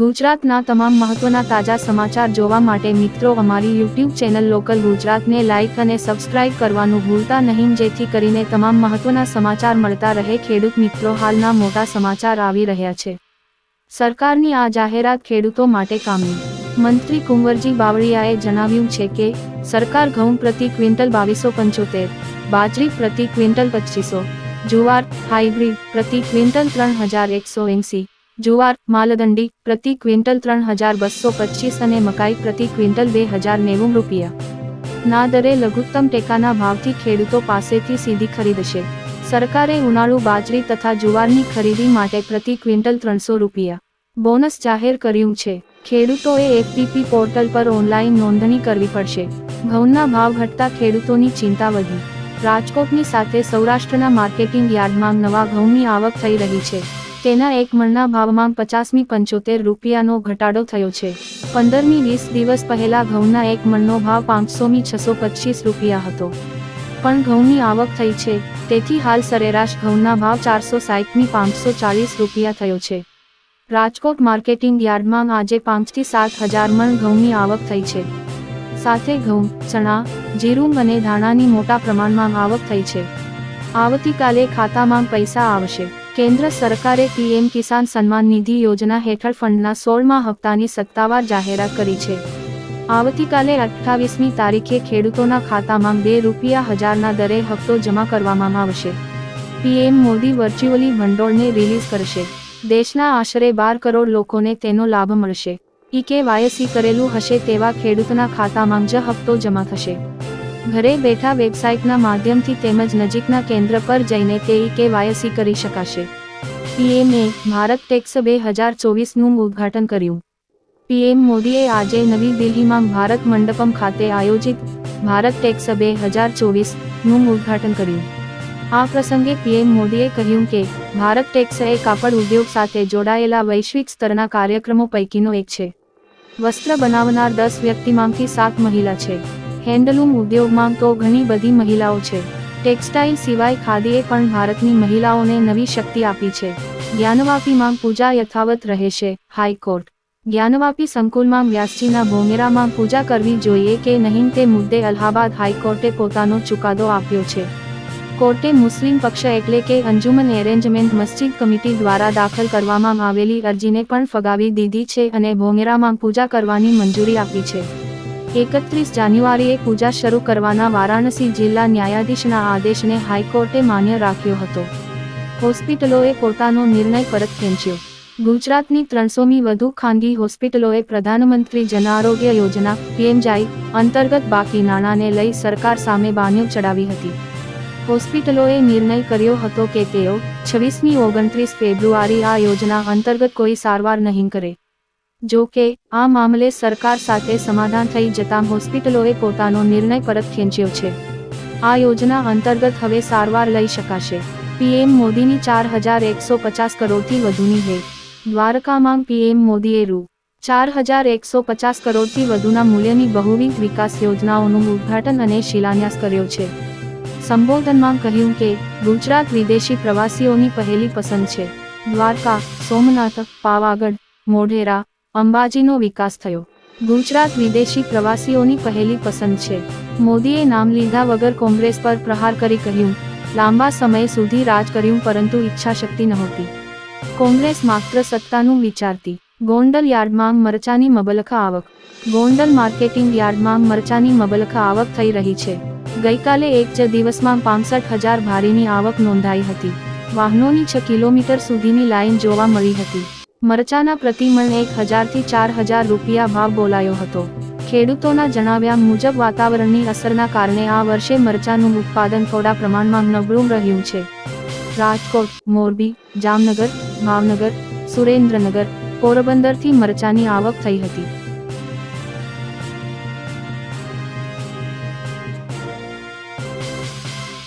ગુજરાતના તમામ મહત્વના તાજા સમાચાર જોવા માટે મિત્રો, અમારી યુટ્યુબ ચેનલ લોકલ ગુજરાતને લાઇક અને સબસ્ક્રાઇબ કરવાનું ભૂલતા નહીં. જેથી કરીને તમામ મહત્વના સમાચાર મળતા રહે. ખેડૂત મિત્રો, હાલના મોટા સમાચાર આવી રહ્યા છે. સરકારની આ જાહેરાત ખેડૂતો માટે કામની મંત્રી કુંવરજી બાવળિયાએ જણાવ્યું છે કે, સરકાર ઘઉં પ્રતિ ક્વિન્ટલ બાવીસો પંચોતેર, બાજરી પ્રતિ ક્વિન્ટલ પચીસો, જુવાર, હાઇબ્રિડ પ્રતિ ક્વિન્ટલ ત્રણ હજાર એકસો એંસી જુવાર, માલદંડી, પ્રતિ ક્વિન્ટલ ત્રણ હજાર બસો પચીસ અને મકાઈ પ્રતિ ક્વિન્ટલ બે હજાર નેવું રૂપિયા. ના દરે લઘુત્તમ ટેકાના ભાવથી ખેડૂતો પાસેથી સીધી ખરીદશે. સરકારે ઉનાળુ બાજરી તથા જુવારની ખરીદી માટે પ્રતિ ક્વિન્ટલ ત્રણસો રૂપિયા બોનસ જાહેર કર્યું છે. ખેડૂતોએ એફપીપી પોર્ટલ પર ઓનલાઈન નોંધણી કરવી પડશે. ઘઉંના ભાવ ઘટતા ખેડૂતોની ચિંતા વધી. રાજકોટની સાથે સૌરાષ્ટ્રના માર્કેટિંગ યાર્ડમાં નવા ઘઉંની આવક થઈ રહી છે. તેના એક મણના ભાવમાં પચાસમી પંચોતેર રૂપિયાનો ઘટાડો થયો છે. પંદરમી વીસ દિવસ પહેલા ઘઉંના એક મણનો ભાવ પાંચસોમી છસો પચીસ રૂપિયા હતો. પણ ઘઉંની આવક થઈ છે, તેથી હાલ સરેરાશ ઘઉંના ભાવ ચારસો સાહીઠમી પાંચસો ચાલીસ રૂપિયા થયો છે. રાજકોટ માર્કેટિંગ યાર્ડમાં આજે પાંચથી સાત હજાર મણ ઘઉંની આવક થઈ છે. સાથે ઘઉં, ચણા, જીરું અને ધાણાની મોટા પ્રમાણમાં આવક થઈ છે. આવતીકાલે ખાતામાં પૈસા આવશે. કેન્દ્ર સરકારે પીએમ કિસાન સન્માન નિધિ યોજના હેઠળ ફંડના સોળમાં હપ્તાની સત્તાવાર જાહેરાત કરી છે. આવતીકાલે અઠ્ઠાવીસમી તારીખે ખેડૂતોના ખાતામાં બે રૂપિયા હજારના દરે હપ્તો જમા કરવામાં આવશે. પીએમ મોદી વર્ચ્યુઅલી ભંડોળને રિલીઝ કરશે. દેશના આશરે બાર કરોડ લોકોને તેનો લાભ મળશે. ઈ કેવાયસી કરેલું હશે તેવા ખેડૂતના ખાતામાં જ હપ્તો જમા થશે. ઘરે બેઠા વેબસાઇટના માધ્યમથી તેમજ નજીકના કેન્દ્ર પર જઈને તે ઈ કેવાયસી કરી શકાશે. પીએમએ ભારત ટેક્સ બે હજાર ચોવીસનું ઉદ્ઘાટન કર્યું. પીએમ મોદીએ આજે નવી દિલ્હીમાં ભારત મંડપમ ખાતે આયોજિત ભારત ટેક્સ બે હજાર ચોવીસનું ઉદ્ઘાટન કર્યું. આ પ્રસંગે પીએમ મોદીએ કહ્યું કે, ભારત ટેક્સ એ કાપડ ઉદ્યોગ સાથે જોડાયેલા વૈશ્વિક સ્તરના કાર્યક્રમો પૈકીનો એક છે. વસ્ત્ર બનાવનાર દસ વ્યક્તિમાંથી સાત મહિલા છે. હેન્ડલૂમ ઉદ્યોગમાં તો ઘણી બધી મહિલાઓ છે. ટેક્સટાઇલ સિવાય ખાદીએ પણ ભારતની મહિલાઓને નવી શક્તિ આપી છે. જ્ઞાનવાપીમાં પૂજા યથાવત રહેશે, હાઈકોર્ટ. જ્ઞાનવાપી સંકુલમાં વ્યાસજીના ભોંગેરામાં પૂજા કરવી જોઈએ કે નહીં તે મુદ્દે અલ્હાબાદ હાઈકોર્ટે પોતાનો ચુકાદો આપ્યો છે. કોર્ટે મુસ્લિમ પક્ષ એટલે કે અંજુમન એરેન્જમેન્ટ મસ્જિદ કમિટી દ્વારા દાખલ કરવામાં આવેલી અરજીને પણ ફગાવી દીધી છે અને ભોંગેરામાં પૂજા કરવાની મંજૂરી આપી છે. એકત્રીસ જાન્યુઆરીએ પૂજા શરૂ કરવાના વારાણસી જિલ્લા ન્યાયાધીશના આદેશને હાઈકોર્ટે માન્ય રાખ્યો હતો. હોસ્પિટલોએ પોતાનો નિર્ણય પરત ખેંચ્યો. ગુજરાતની ત્રણસોમી વધુ ખાનગી હોસ્પિટલોએ પ્રધાનમંત્રી જન આરોગ્ય યોજના, પીએમજાઈ, અંતર્ગત બાકી નાણાંને લઈ સરકાર સામે બાન્યો ચડાવી હતી. હોસ્પિટલોએ નિર્ણય કર્યો હતો કે તેઓ છવ્વીસમી ઓગણત્રીસ ફેબ્રુઆરી આ યોજના અંતર્ગત કોઈ સારવાર નહીં કરે. જો કે, આ મામલે સરકાર સાથે સમાધાન થઈ જતા હોસ્પિટલોએ પોતાનો નિર્ણય પરત ખેંચ્યો છે. આ યોજના અંતર્ગત હવે સારવાર લઈ શકાશે. પીએમ મોદીની ચાર હજાર એકસો પચાસ કરોડથી વધુની હે દ્વારકામાં પીએમ મોદીએ રૂ. ચાર હજાર એકસો પચાસ કરોડથી વધુના મૂલ્યની બહુવિધ વિકાસ યોજનાઓનું ઉદ્ઘાટન અને શિલાન્યાસ કર્યો છે. સંબોધનમાં કહ્યું કે, ગુજરાત વિદેશી પ્રવાસીઓની પહેલી પસંદ છે. દ્વારકા, સોમનાથ, પાવાગઢ, મોઢેરા અંબાજીનો વિકાસ થયો. ગુજરાત વિદેશી પ્રવાસીઓની પહેલી પસંદ છે. મોદીએ નામ લીધા વગર કોંગ્રેસ પર પ્રહાર કરી કહ્યું, લાંબા સમય સુધી રાજ કર્યું પરંતુ ઈચ્છાશક્તિ નહોતી. કોંગ્રેસ માત્ર સત્તાનું વિચારતી. ગોંડલ યાર્ડમાં મરચાની મબલખા આવક. ગોંડલ માર્કેટિંગ યાર્ડમાં મરચાની મબલખા આવક થઈ રહી છે. ગઈકાલે એક જ દિવસમાં પાંસઠ હજાર ભારીની આવક નોંધાઈ હતી. વાહનોની છ કિલોમીટર સુધીની લાઇન જોવા મળી હતી. મરચાના પ્રતિમણ એક હજારથી ચાર હજાર રૂપિયા ભાવ બોલાયો હતો. ખેડૂતોના જણાવ્યા મુજબ વાતાવરણની અસરના કારણે આ વર્ષે મરચાનું ઉત્પાદન થોડા પ્રમાણમાં નબળું રહ્યું છે. રાજકોટ, મોરબી, જામનગર, ભાવનગર, સુરેન્દ્રનગર, પોરબંદરથી મરચાની આવક થઈ હતી.